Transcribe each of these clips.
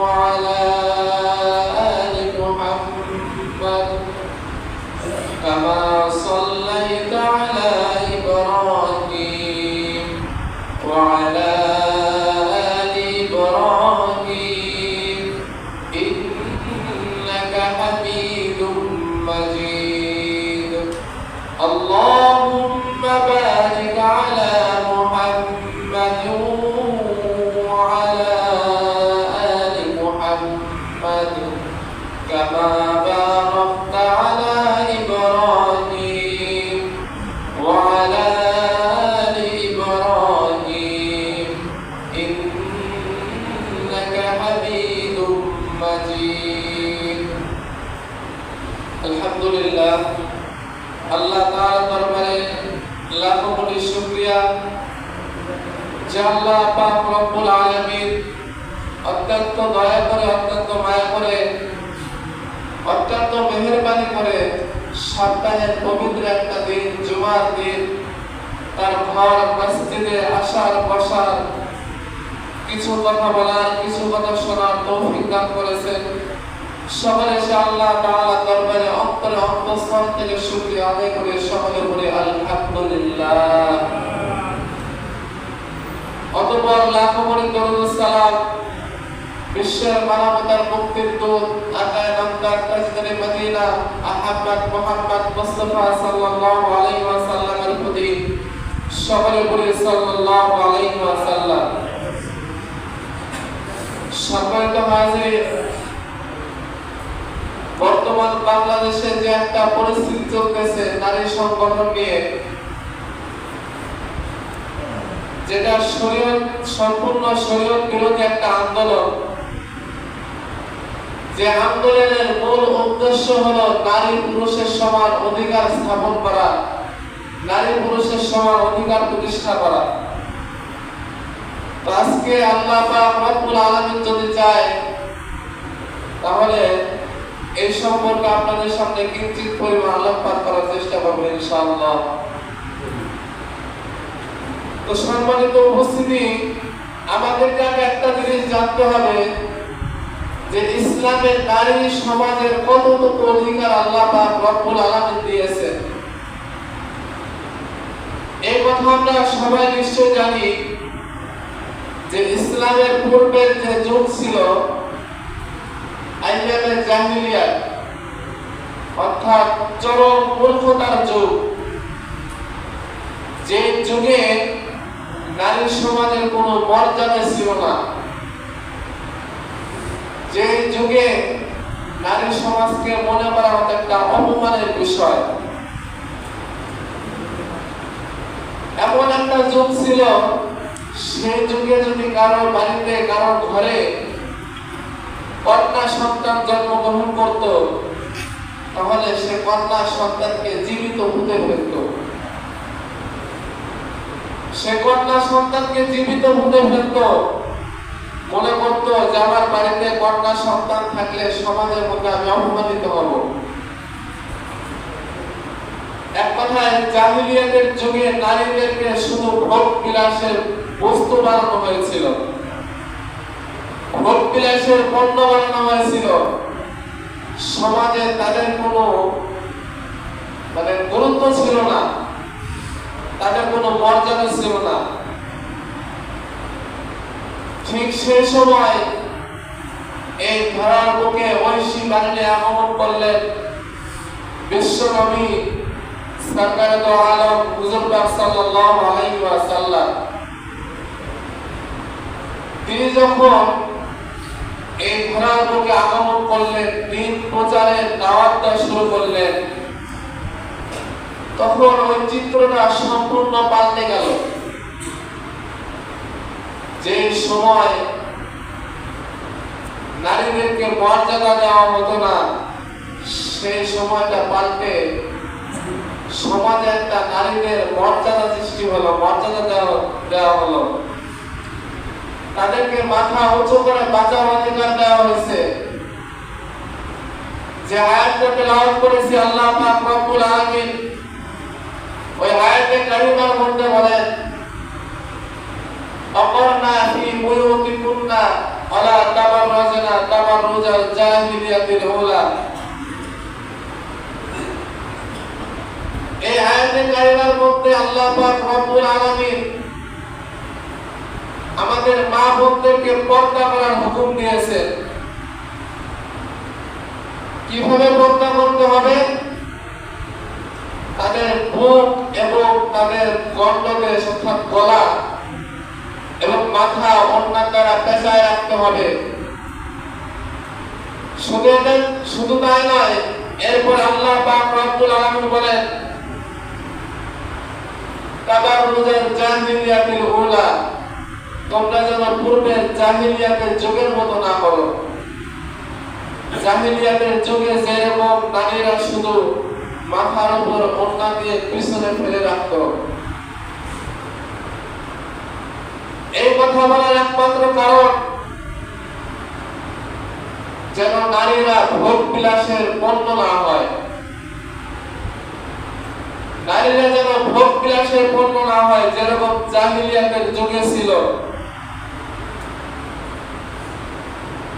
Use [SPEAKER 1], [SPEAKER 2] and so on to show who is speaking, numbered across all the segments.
[SPEAKER 1] وعلى যে পাক রব্বুল আলামিন অত্যন্ত দয়া করে, অত্যন্ত মায়া করে, অত্যন্ত মেহেরবানি করে সপ্তাহের পবিত্র একটা দিন, জুমার দিন, তার ঘর, মসজিদে আসার, বসার, কিছু কথা বলার, কিছু কথা শোনার তৌফিক দান করেছেন। সকলে সে আল্লাহ তাআলা দরবারে অন্তরে অন্তঃস্থল থেকে শুকরিয়া আদায় করে সকলে বলে, আলহামদুলিল্লাহ। অতঃপর লাখো কোটি দরুদ সালাম। বিশ্বের মানবতার মুক্তির দূত আকায় নামদার তাজদারে মদিনা আহমদ মোহাম্মদ মুস্তাফা সাল্লাল্লাহু আলাইহি ওয়াসাল্লামের প্রতি। সকলে বলে সাল্লাল্লাহু আলাইহি ওয়াসাল্লাম। সম্মানিত হাজির, বর্তমান বাংলাদেশে যে একটা পরিস্থিতি চলতেছে, নারী সংগঠন নিয়ে যেটা শরীয়ত, সম্পূর্ণ শরীয়ত বিরোধী একটা আন্দোলন। যে আন্দোলনের মূল উদ্দেশ্য হলো নারী পুরুষের সমান অধিকার স্থাপন করা, নারী পুরুষের সমান অধিকার প্রতিষ্ঠা করা। আজকে আল্লাহ রব্বুল আলামিন যদি চায়, তাহলে এই সম্পর্কে আপনাদের সামনে কিঞ্চিত পরিমাণ আলোকপাত করার চেষ্টা করব ইনশাআল্লাহ। তো সম্মানিত উপস্থিতি আমাদেরকে আগে একটা জিনিস জানতে হবে যে ইসলামের নারী সমাজের কতটুকু অধিকার আল্লাহ রব্বুল দিয়েছেন। এই কথা আমরা সবাই নিশ্চয় জানি যে ইসলামের পূর্বের যে যুগ ছিল আইয়ামের জাহিলিয়াত অর্থাৎ চরম মূর্খতার যুগ। যে যুগে সমাজের কোনো মর্যাদা ছিল না। যে যুগে নারী সমাজকে মনে করা হতো একটা অপমানের বিষয়। এমন একটা যুগ ছিল, সেই যুগে যদি কারও বাড়িতে, কারও ঘরে কন্যা সন্তান জন্মগ্রহণ করত, তাহলে সে কন্যা সন্তানকে জীবিত হতে ফেলত সে কন্যা সন্তানকে জীবিত হতে ফেলত মনে করত যে আমার বাড়িতে কন্যা সন্তান থাকলে সমাজের মধ্যে আমি অপমানিত হব। এক কথায় জাহিলিয়াতের যুগে নারীদেরকে শুধু ভোগ বিলাসের বস্তু বানানো হয়েছিল। ভোগ বিলাসের পণ্য বানানো হয়েছিল। সমাজে তাদের কোনো মানে গুরুত্ব ছিল না। কোনো মর্যাদা ছিল না। ঠিক সেই সময় এই ধরার বুকে ঐশী বাহিনী আগমন করলেন। বিশ্বনবী সরকার আলম হুজুর পাক সাল্লাল্লাহু তিনি যখন এই ধরার বুকে আগমন করলেন, দিন প্রচারের দাওয়াত শুরু করলেন। তখন ওই চিত্রটা সম্পূর্ণ পাল্টে গেল। যে সময় নারীদেরকে মর্যাদা দেওয়া হতো না, সেই সময়টা পাল্টে সমাজে একটা নারীদের মর্যাদা সৃষ্টি হলো, মর্যাদা দেওয়া দেওয়া হলো। তাদেরকে মাথা উঁচু করে বাঁচার অধিকার দেওয়া হয়েছে। যে আয়াতটা তেলাওয়াত করেছি আল্লাহ পাক রব্বুল আলামিন ওই আয়াতে কারিমার মধ্যে বলেন ফি বুয়ুতিকুন্না আলা জাহিলিয়াতিল এই আয়াতে কারিমার মধ্যে আল্লাহ পাক রব্বুল আলামিন আমাদের মা বোনদেরকে পর্দা করার হুকুম দিয়েছেন। কীভাবে পর্দা করতে হবে? তাদের মুখ এবং তাদের গন্ডদেশ অর্থাৎ গলা এবং মাথা অন্যান্য দ্বারা পেঁচায় রাখতে হবে। শুধু শুধু তাই নয়, এরপর আল্লাহ পাক রব্বুল আলামিন বলেন, তাবাররুজাল জাহিলিয়াতিল তোমরা যেন পূর্বের জাহিলিয়াতের যুগের মতো না করো। জাহিলিয়াতের যুগে যেরকম নারীরা শুধু মাথার উপর ওড়না দিয়ে পিছনে ফেলে রাখত। এই কথা বলার একমাত্র কারণ যেন নারীরা ভোগ বিলাসের পণ্য না হয়। নারীরা যেন ভোগ বিলাসের পণ্য না হয়, যেরকম জাহিলিয়াতের যুগে ছিল।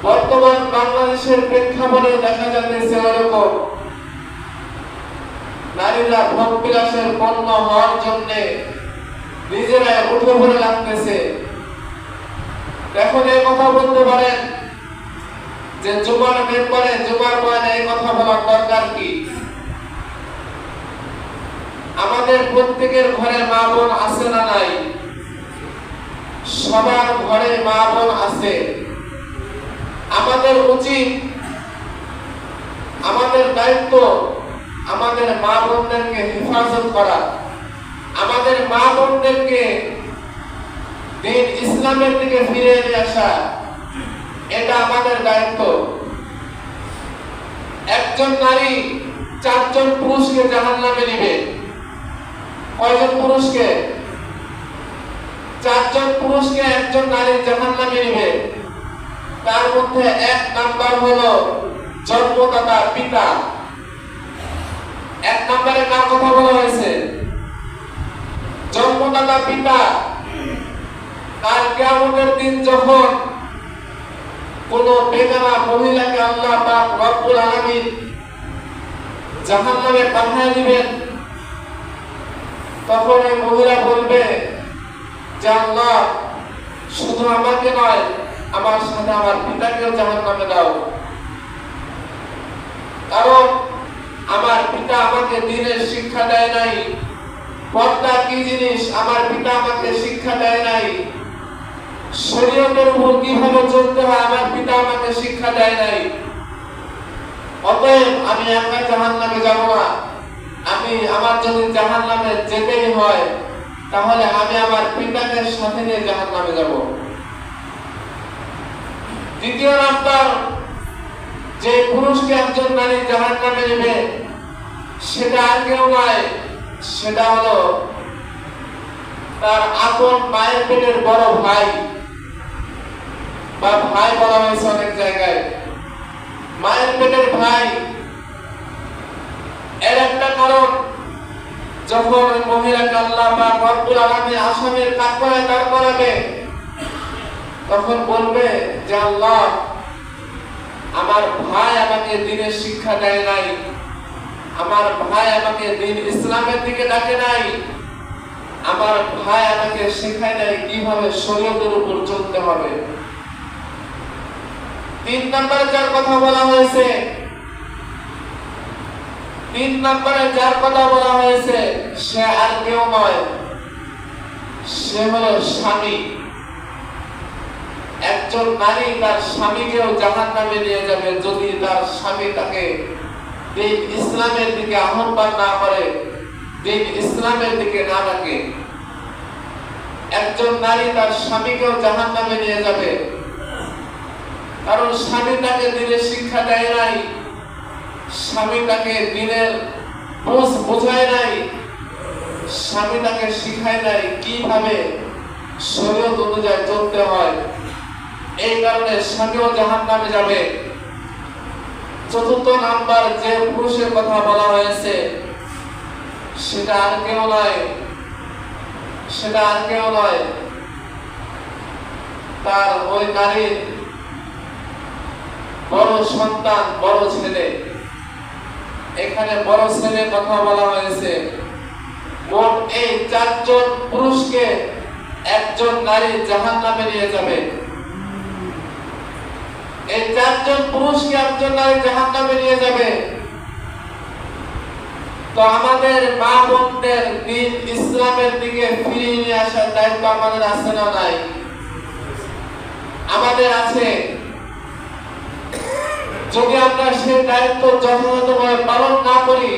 [SPEAKER 1] বর্তমান বাংলাদেশের প্রেক্ষাপটে দেখা যাচ্ছে ওরকম নারীরা ভোগ বিলাসের পণ্য হওয়ার জন্য নিজেরাই উঠে পড়ে লাগতেছে। এখন এই কথা বলতে পারেন যে জুমার মেম্বারে জুমার বয়ানে এই কথা বলার দরকার কি? আমাদের প্রত্যেকের ঘরে মা বোন আছে না নাই? সবার ঘরে মা বোন আছে। আমাদের উচিত, আমাদের দায়িত্ব আমাদের মা বোনদেরকে হেফাজত করা। আমাদের মা বোনদেরকে দিন ইসলামের দিকে ফিরে নিয়ে আসা, এটা আমাদের দায়িত্ব। একজন নারী চারজন পুরুষকে জাহান নামে নিবে। কয়জন পুরুষকে? চারজন পুরুষকে একজন নারী জাহান নামে নিবে। তার মধ্যে এক নাম্বার হলো জন্মদাতা পিতা। এক নম্বরে কার কথা বলা হয়েছে? জন্মদাতা পিতা। তার কেমনের দিন যখন কোন বেগানা মহিলাকে আল্লাহ পাক রব্বুল আলামিন জাহান্নামে পাঠিয়ে দিবেন, তখন এই মহিলা বলবে যে, আল্লাহ, শুধু আমাকে নয়, আমার সাথে আমার পিতাকেও জাহান্নামে দাও। কারণ আমার পিতা আমাকে দিনের শিক্ষা দেয় নাই। পর্দা কি জিনিস? আমার পিতা আমাকে শিক্ষা দেয় নাই। শরীয়তের উপর কীভাবে চলতে হয়? আমার পিতা আমাকে শিক্ষা দেয় নাই। অতএব আমি একা জাহান নামে যাব না। আমি আমার যদি জাহান নামে যেতেই হয়, তাহলে আমি আমার পিতাকে সাথে নিয়ে জাহান নামে যাব। দ্বিতীয় নাম্বার যে পুরুষকে একজন নারী জাহান নামে নেবে সেটা আর কেউ নয় সেটা হলো তার আপন মায়ের পেটের বড় ভাই। বা ভাই বলা হয়েছে অনেক জায়গায়। মায়ের পেটের ভাই, এর একটা কারণ, যখন ওই মহিলাকে আল্লাহ বা রব্বুল আলামিন আসামের কাঠগড়ায় দাঁড় করাবে, তখন বলবে যে, আল্লাহ, আমার ভাই আমাকে দিনের শিক্ষা দেয় নাই। আমার ভাই আমাকে দিন ইসলামের দিকে ডাকে নাই। আমার ভাই আমাকে শেখায় নাই কীভাবে শরীয়তের উপর চলতে হবে। তিন নম্বরে যার কথা বলা হয়েছে, তিন নম্বরে যার কথা বলা হয়েছে, সে আর কেউ নয়। সে হলো স্বামী। একজন নারী তার স্বামীকেও জাহান নামে নিয়ে যাবে যদি তার স্বামী তাকে দিন ইসলামের দিকে আহ্বান না করে, দিন ইসলামের দিকে না ডাকে। একজন নারী তার স্বামীকেও জাহান নামে নিয়ে যাবে। কারণ স্বামী তাকে দিনের শিক্ষা দেয় নাই, স্বামী তাকে দিনের বোঝ বোঝায় নাই, স্বামী তাকে শিখায় নাই কীভাবে শরীয়ত অনুযায়ী চলতে হয়। এই কারণে স্বামীও জাহান নামে যাবে। চতুর্থ নাম্বার যে পুরুষের কথা বলা হয়েছে, সেটা আর কেউ নয়, সেটা আর কেউ নয়, তার ওই নারীর বড় সন্তান, বড় ছেলে। এখানে বড় ছেলে কথা বলা হয়েছে। মোট এই চারজন পুরুষকে একজন নারী জাহান নামে নিয়ে যাবে। এই চারজন পুরুষকে একজন নারী জাহান নামে নিয়ে যাবে। তো আমাদের মা বোনদের দিন ইসলামের দিকে ফিরিয়ে নিয়ে আসার দায়িত্ব আমাদের আছে না নাই? আমাদের আছে। যদি আমরা সেই দায়িত্ব যথাযথভাবে পালন না করি,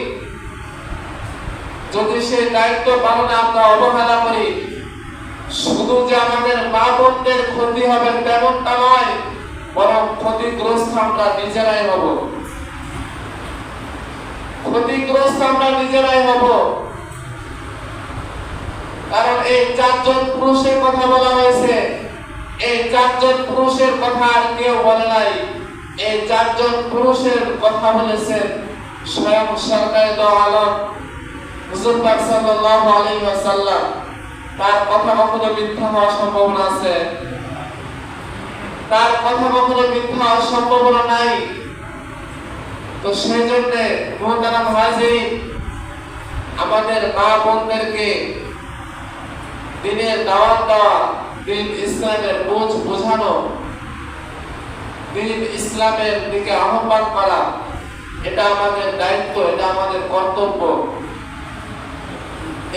[SPEAKER 1] যদি সেই দায়িত্ব পালনে আমরা অবহেলা করি, শুধু যে আমাদের মা বোনদের ক্ষতি হবে তেমনটা নয় বরং ক্ষতিগ্রস্ত আমরা নিজেরাই হব। ক্ষতিগ্রস্ত আমরা নিজেরাই হব। কারণ এই চারজন পুরুষের কথা বলা হয়েছে। এই চারজন পুরুষের কথা আর কেউ বলে নাই। এই চারজন পুরুষের কথা বলেছেন স্বয়ং সরকারি আলম, হুজুর পাক সাল্লাল্লাহু আলাইহি ওয়াসাল্লাম। তার কথা কখনো মিথ্যা হওয়ার সম্ভাবনা আছে। তার কখনো মিথ্যা হওয়ার সম্ভাবনা নাই। তো সেই জন্য মোহতারাম হাজির আমাদের মা বোনদেরকে দিনের দাওয়াত দেওয়া, দিন ইসলামের বোঝ বোঝানো, দিন ইসলামের দিকে আহ্বান করা, এটা আমাদের দায়িত্ব, এটা আমাদের কর্তব্য।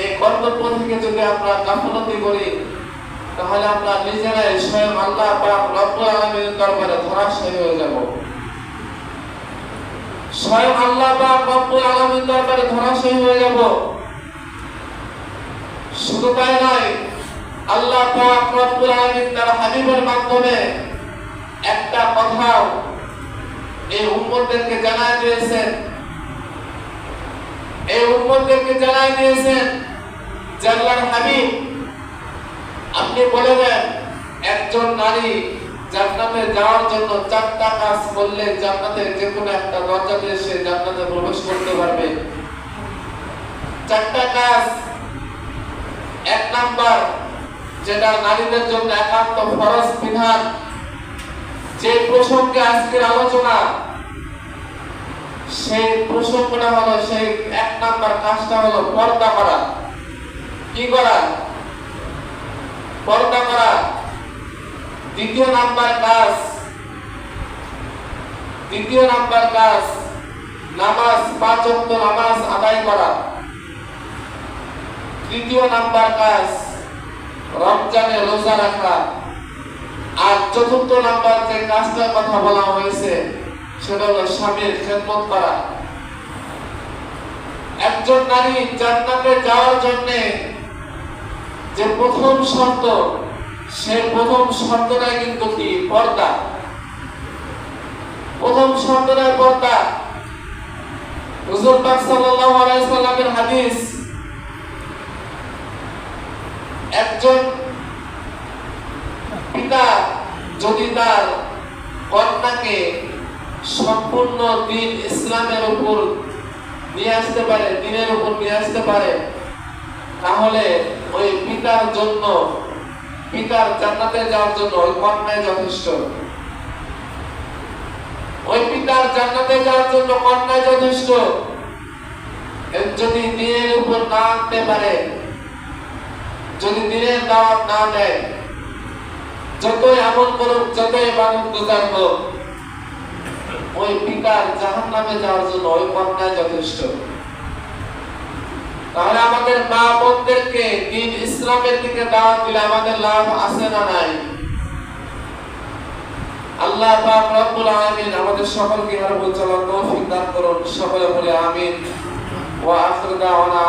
[SPEAKER 1] এই কর্তব্য থেকে যদি আমরা গাফলতি করি তাহলে আমরা নিজেরাই স্বয়ং আল্লাহ পাক রব্বুল আলামিনের দরবারে ধরাশায়ী হয়ে যাব। স্বয়ং আল্লাহ পাক রব্বুল আলামিনের দরবারে ধরাশায়ী হয়ে যাব। শুধু তাই নয়, আল্লাহ পাক রব্বুল আলামিন তার হাবিবের মাধ্যমে একটা কথাও এই উম্মতদেরকে জানায় দিয়েছেন। এই উম্মতদেরকে জানায় দিয়েছেন, যে আল্লাহর হাবিব আপনি বলে দেন, একজন নারী জান্নাতে যাওয়ার জন্য চারটা কাজ করলে জান্নাতের যে কোনো একটা দরজা দিয়ে সে জান্নাতে প্রবেশ করতে পারবে। চারটা কাজ এক নাম্বার, যেটা নারীদের জন্য একান্ত ফরজ বিধান। যে প্রসঙ্গে আজকের আলোচনা, সেই প্রসঙ্গটা হলো সেই এক নাম্বার কাজটা হলো পর্দা করা। কি করা? পর্দা করা। দ্বিতীয় নাম্বার কাজ। দ্বিতীয় নাম্বার কাজ। নামাজ, পাঁচ ওয়াক্ত নামাজ আদায় করা। তৃতীয় নাম্বার কাজ। রমজানে রোজা রাখা। আর চতুর্থ নাম্বার যে কাজটার কথা বলা হয়েছে, সেটা হলো স্বামীর খেদমত করা। একজন নারী জান্নাতে যাওয়ার জন্য যে প্রথম শর্ত, সে প্রথম শর্তটাই কিন্তু কি? পর্দা। প্রথম শর্তটাই পর্দা। হাদিস, একজন পিতা যদি তার কন্যাকে সম্পূর্ণ দিন ইসলামের উপর নিয়ে আসতে পারে, দিনের উপর নিয়ে আসতে পারে তাহলে ওই পিতার জন্য, পিতার জান্নাতে যাওয়ার জন্য ওই কন্যায় যথেষ্ট। ওই পিতার জান্নাতে যাওয়ার জন্য কন্যায় যথেষ্ট। যদি দিনের উপর না আনতে পারে, যদি দিনের দাওয়াত না দেয়, যতই আমল করুক, যতই মানুষ গুজার হোক, ওই পিতার জাহান নামে যাওয়ার জন্য ওই কন্যায় যথেষ্ট। তাহলে আমাদের মা বোনদেরকে দিন ইসলামের দিকে দাওয়াত দিলে আমাদের লাভ আছে না নাই? আল্লাহ পাক রব্বুল আলামিন আমাদের সকলকে আর বলছলা তৌফিক দান করুন। সকলে বলে আমিন। ওয়া আখির দাওয়ানা